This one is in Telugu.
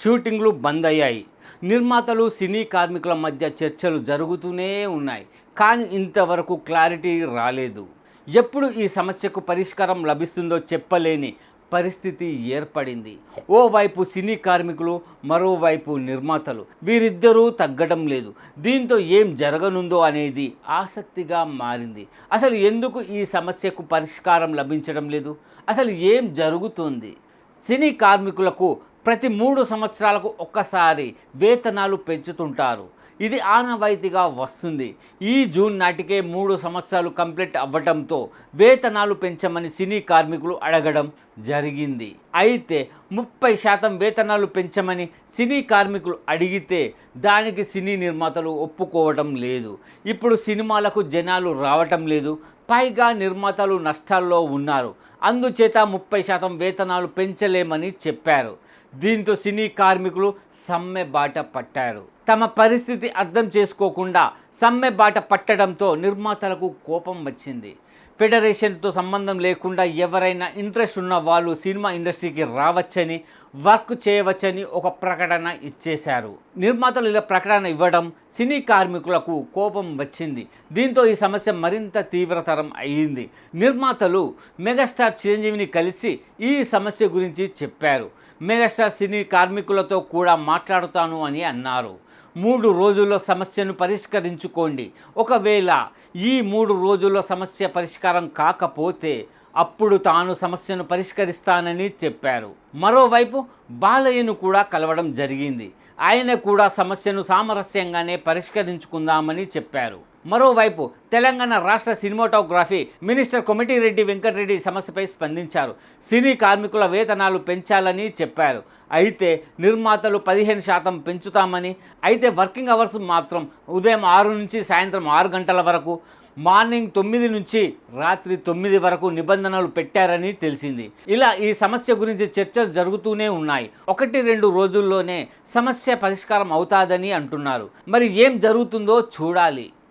షూటింగ్లు బంద్ అయ్యాయి నిర్మాతలు సినీ కార్మికుల మధ్య చర్చలు జరుగుతూనే ఉన్నాయి. కానీ ఇంతవరకు క్లారిటీ రాలేదు. ఎప్పుడు ఈ సమస్యకు పరిష్కారం లభిస్తుందో చెప్పలేని పరిస్థితి ఏర్పడింది. ఓవైపు సినీ కార్మికులు మరోవైపు నిర్మాతలు. వీరిద్దరూ తగ్గడం లేదు. దీంతో ఏం జరగనుందో అనేది ఆసక్తిగా మారింది. అసలు ఎందుకు ఈ సమస్యకు పరిష్కారం లభించడం లేదు? అసలు ఏం జరుగుతుంది? సినీ కార్మికులకు ప్రతి మూడు సంవత్సరాలకు ఒక్కసారి వేతనాలు పెంచుతుంటారు. ఇది ఆనవాయితీగా వస్తుంది. ఈ జూన్ నాటికే మూడు సంవత్సరాలు కంప్లీట్ అవ్వటంతో వేతనాలు పెంచమని సినీ కార్మికులు అడగడం జరిగింది. అయితే ముప్పై శాతం వేతనాలు పెంచమని సినీ కార్మికులు అడిగితే దానికి సినీ నిర్మాతలు ఒప్పుకోవడం లేదు. ఇప్పుడు సినిమాలకు జనాలు రావటం లేదు. పైగా నిర్మాతలు నష్టాల్లో ఉన్నారు. అందుచేత ముప్పై శాతం వేతనాలు పెంచలేమని చెప్పారు. దీంతో సినీ కార్మికులు సమ్మె బాట పట్టారు. తమ పరిస్థితి అర్థం చేసుకోకుండా సమ్మె బాట పట్టడంతో నిర్మాతలకు కోపం వచ్చింది. ఫెడరేషన్తో సంబంధం లేకుండా ఎవరైనా ఇంట్రెస్ట్ ఉన్న వాళ్ళు సినిమా ఇండస్ట్రీకి రావచ్చని వర్క్ చేయవచ్చని ఒక ప్రకటన ఇచ్చేశారు. నిర్మాతలు ఇలా ప్రకటన ఇవ్వడం సినీ కార్మికులకు కోపం వచ్చింది. దీంతో ఈ సమస్య మరింత తీవ్రతరం అయ్యింది నిర్మాతలు మెగాస్టార్ చిరంజీవిని కలిసి ఈ సమస్య గురించి చెప్పారు. మెగాస్టార్ సినీ కార్మికులతో కూడా మాట్లాడుతాను అని అన్నారు. మూడు రోజుల్లో సమస్యను పరిష్కరించుకోండి. ఒకవేళ ఈ మూడు రోజుల్లో సమస్య పరిష్కారం కాకపోతే అప్పుడు తాను సమస్యను పరిష్కరిస్తానని చెప్పారు. మరోవైపు బాలయ్యను కూడా కలవడం జరిగింది. ఆయన కూడా సమస్యను సామరస్యంగానే పరిష్కరించుకుందామని చెప్పారు. మరోవైపు తెలంగాణ రాష్ట్ర సినిమాటోగ్రఫీ మినిస్టర్ కొమిటిరెడ్డి వెంకటరెడ్డి సమస్యపై స్పందించారు. సినీ కార్మికుల వేతనాలు పెంచాలని చెప్పారు. అయితే నిర్మాతలు పదిహేను శాతం పెంచుతామని అయితే వర్కింగ్ అవర్స్ మాత్రం ఉదయం ఆరు నుంచి సాయంత్రం ఆరు గంటల వరకు మార్నింగ్ తొమ్మిది నుంచి రాత్రి తొమ్మిది వరకు నిబంధనలు పెట్టారని తెలిసింది. ఇలా ఈ సమస్య గురించి చర్చలు జరుగుతూనే ఉన్నాయి. ఒకటి రెండు రోజుల్లోనే సమస్య పరిష్కారం అవుతాదని అంటున్నారు. మరి ఏం జరుగుతుందో చూడాలి.